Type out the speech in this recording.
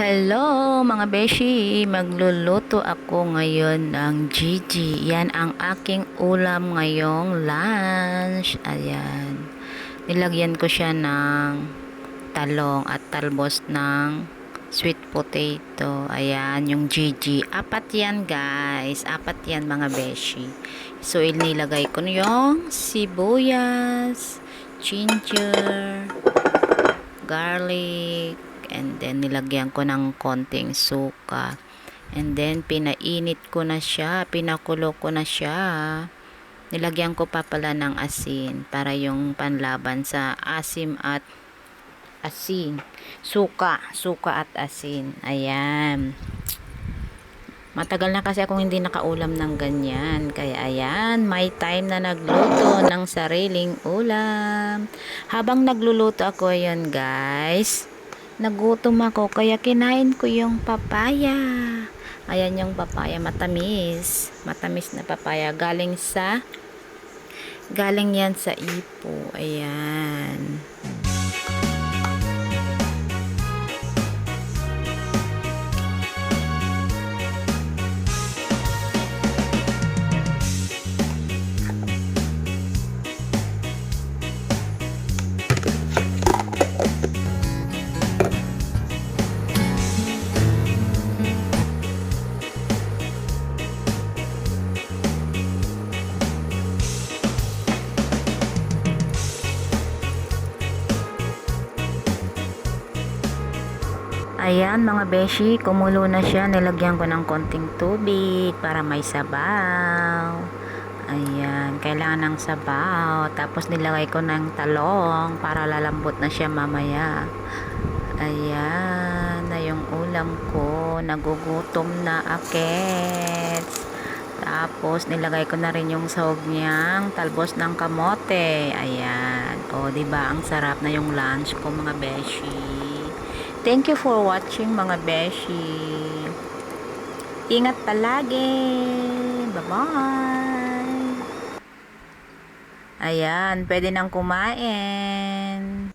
Hello mga beshi, magluluto ako ngayon ng Gigi. Yan ang aking ulam ngayong lunch. Ayan. Nilagyan ko siya ng talong at talbos ng sweet potato. Ayan, yung Gigi. Apat yan guys. Apat yan mga beshi. So, inilagay ko yung sibuyas, ginger, garlic, and then nilagyan ko ng konting suka. And then pinainit ko na siya, pinakulo ko na siya. Nilagyan ko pa pala ng asin para yung panlaban sa asim at asin. Suka, suka at asin. Ayan. Matagal na kasi akong hindi nakaulam ng ganyan. Kaya ayan, may time na nagluto ng sariling ulam. Habang nagluluto ako ayan guys, nagutom ako kaya kinain ko yung papaya. Ayan yung papaya, matamis. Matamis na papaya. Galing sa, galing yan sa ipo. Ayan. Ayan mga beshi, kumulo na siya. Nilagyan ko ng konting tubig para may sabaw. Ayan, kailangan ng sabaw. Tapos nilagay ko ng talong para lalambot na siya mamaya. Ayan, na yung ulam ko. Nagugutom na akets. Tapos nilagay ko na rin yung sahog niyang talbos ng kamote. Ayan. O, ba ang sarap na yung lunch ko mga beshi. Thank you for watching mga beshi. Ingat palagi. Bye-bye. Ayan, pwede nang kumain.